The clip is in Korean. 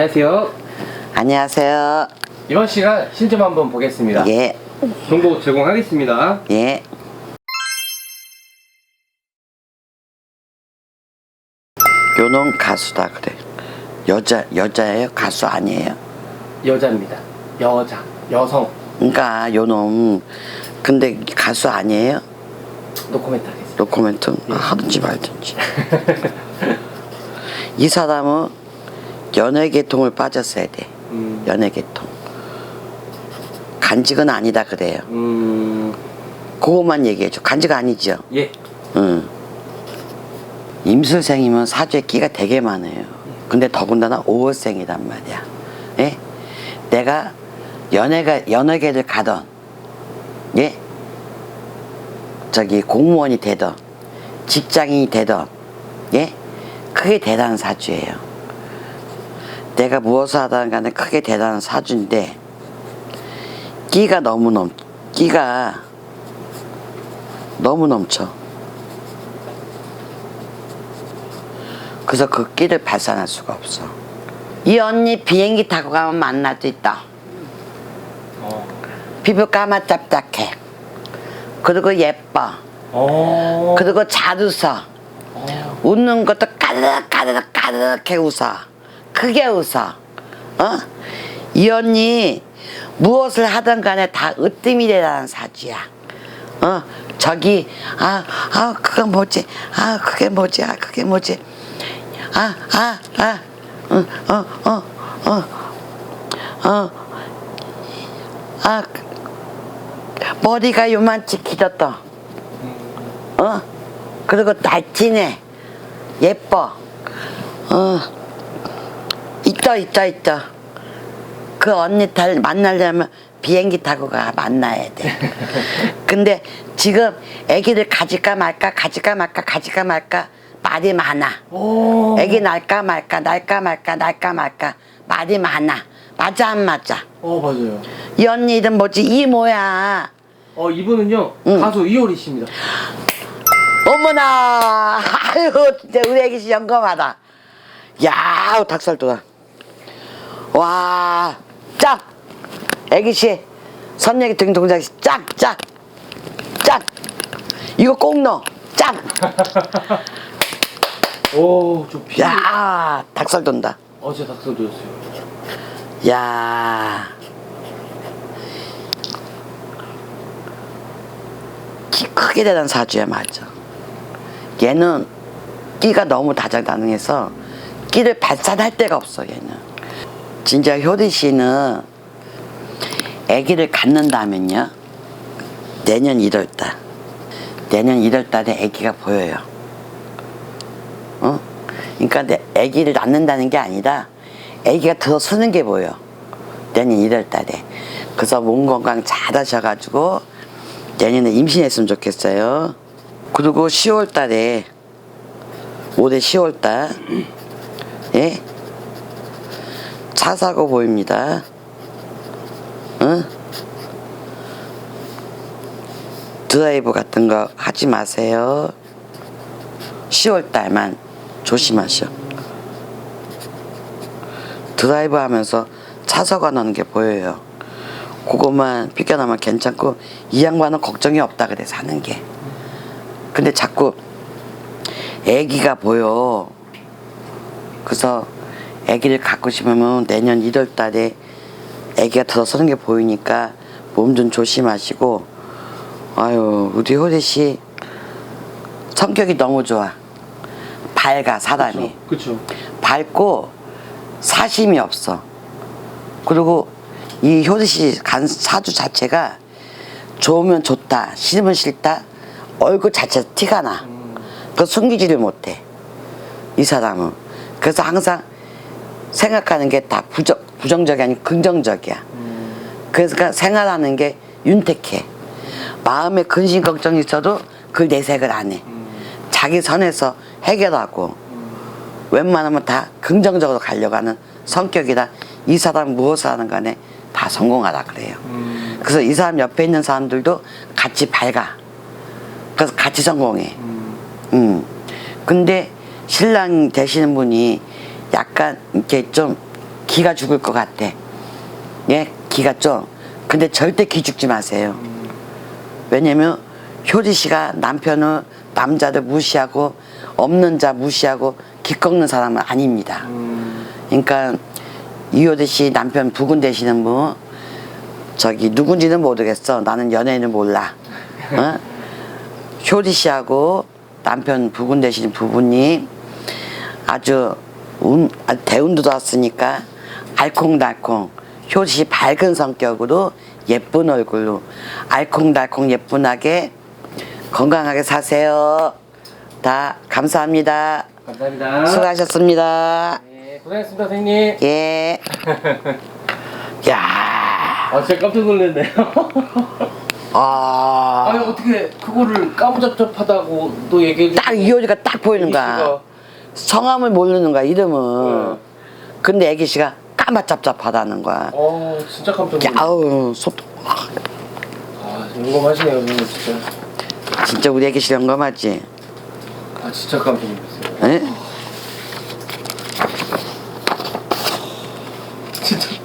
안녕하세요. 안녕하세요. 이번 시간 신점 한번 보겠습니다. 예, 정보 제공하겠습니다. 예. 요놈 가수다 그래. 여자 여자예요? 가수 아니에요? 여자입니다. 여자, 여성. 그러니까 요놈 근데 가수 아니에요? 노코멘트 하겠습니다. 노코멘트 하든지 말든지. 이 사람은 연예계통을 빠졌어야 돼. 음, 연예계통. 간직은 아니다 그래요. 음, 그것만 얘기해줘. 간직 아니죠? 예. 응. 임술생이면 사주에 끼가 되게 많아요. 근데 더군다나 5월생이란 말이야. 예? 내가 연예가, 연예계를 가던, 예? 저기 공무원이 되던, 직장인이 되던, 예? 크게 대단한 사주예요. 내가 무엇을 하든 간에 크게 대단한 사주인데, 끼가 너무 넘, 끼가 너무 넘쳐. 그래서 그 끼를 발산할 수가 없어. 이 언니 비행기 타고 가면 만날 수 있다. 어. 피부 까맣짝짝해. 그리고 예뻐. 어. 그리고 잘 웃어. 어. 웃는 것도 까르륵 까르륵 까르륵해 웃어. 크게 웃어. 어? 이 언니 무엇을 하든 간에 다 으뜸이 되라는 사주야. 어? 저기 아, 아, 그건 뭐지? 아, 그게 뭐지? 아, 그게 뭐지? 아, 아, 아. 어, 어, 어, 어. 어. 아, 머리가 요만치 길었다. 어? 그리고 날씬해. 예뻐. 어. 있다, 있다, 있다. 그 언니 딸 만나려면 비행기 타고 가 만나야 돼. 근데 지금 아기를 가질까 말까 가질까 말까 가질까 말까 말이 많아. 오. 아기 날까 말까 날까 말까 날까 말까 말이 많아. 맞아 안 맞아? 어, 맞아요. 이 언니 이름 뭐지? 이 뭐야? 어, 이분은요, 응. 가수 이효리 씨입니다. 어머나 아유 진짜 우리 애기 씨 영감하다 야 닭살 돋아 와 짝! 애기 씨 선녀기 등 동작 짝짝 짝! 이거 꼭 넣어. 오, 저 피. 짝야 닭살 돈다. 어, 진짜 닭살 돋았어요. 야. 키 크게 되는 사주야 맞아. 얘는 끼가 너무 다정다능해서 끼를 발산할 데가 없어 얘는 진짜 효리 씨는 아기를 갖는다면요. 내년 1월달. 내년 1월달에 아기가 보여요. 어? 그러니까 내 아기를 낳는다는 게 아니라 아기가 들어서는 게 보여. 내년 1월달에. 그래서 몸 건강 잘 하셔가지고 내년에 임신했으면 좋겠어요. 그리고 10월달에 올해 10월달 예? 차 사고 보입니다 응? 드라이브 같은 거 하지 마세요 10월 달만 조심하셔 드라이브 하면서 차서가 나는 게 보여요. 그것만 비껴나면 괜찮고 이 양반은 걱정이 없다 그래 사는 게. 근데 자꾸 애기가 보여. 그래서 애기를 갖고 싶으면 내년 1월 달에 애기가 들어서는 게 보이니까 몸 좀 조심하시고 아유 우리 효리 씨 성격이 너무 좋아. 밝아 사람이. 그쵸. 밝고 사심이 없어. 그리고 이 효리 씨간 사주 자체가 좋으면 좋다, 싫으면 싫다, 얼굴 자체 티가 나. 그 숨기지를 못해. 이 사람은. 그래서 항상 생각하는 게다 부정, 부정적이 아니고 긍정적이야. 그래서 그러니까 생활하는 게 윤택해. 마음에 근심 걱정이 있어도 그걸 내색을 안 해. 자기 선에서 해결하고 웬만하면 다 긍정적으로 가려고 하는 성격이라 이 사람 무엇을 하는 간에 다 성공하라 그래요. 음. 그래서 이 사람 옆에 있는 사람들도 같이 밝아. 그래서 같이 성공해. 음. 음. 근데 신랑 되시는 분이 약간 이렇게 좀 기가 죽을 것 같아. 예, 기가 좀. 근데 절대 기 죽지 마세요. 왜냐면 효지 씨가 남편을 남자들 무시하고 없는 자 무시하고 기 꺾는 사람은 아닙니다. 음, 그러니까 이효재 씨 남편 부군 되시는 분 저기 누군지는 모르겠어. 나는 연예인은 몰라. 어? 효지 씨하고 남편 부군 되시는 부부님 아주 운, 아, 대운도 좋았으니까 알콩달콩 효지 씨 밝은 성격으로 예쁜 얼굴로 알콩달콩 예쁜하게 건강하게 사세요. 다 감사합니다. 감사합니다. 수고하셨습니다. 네, 고생했습니다, 선생님. 예. 야. 아, 진짜 깜짝 놀랐네요. 아. 아니, 어떻게 그거를 까무잡잡하다고 또 얘기해 딱 이효리가 딱 보이는 거야. 성함을 모르는 거야 이름은. 네. 근데 애기 씨가 까마잡잡하다는 거야. 어, 진짜 깜짝 놀랐어. 아우 속도 아, 용감하시네요, 형님 진짜. 진짜 우리 애기 씨 영감하지. 아, 진짜 깜짝 놀랐어요. 에? 진짜.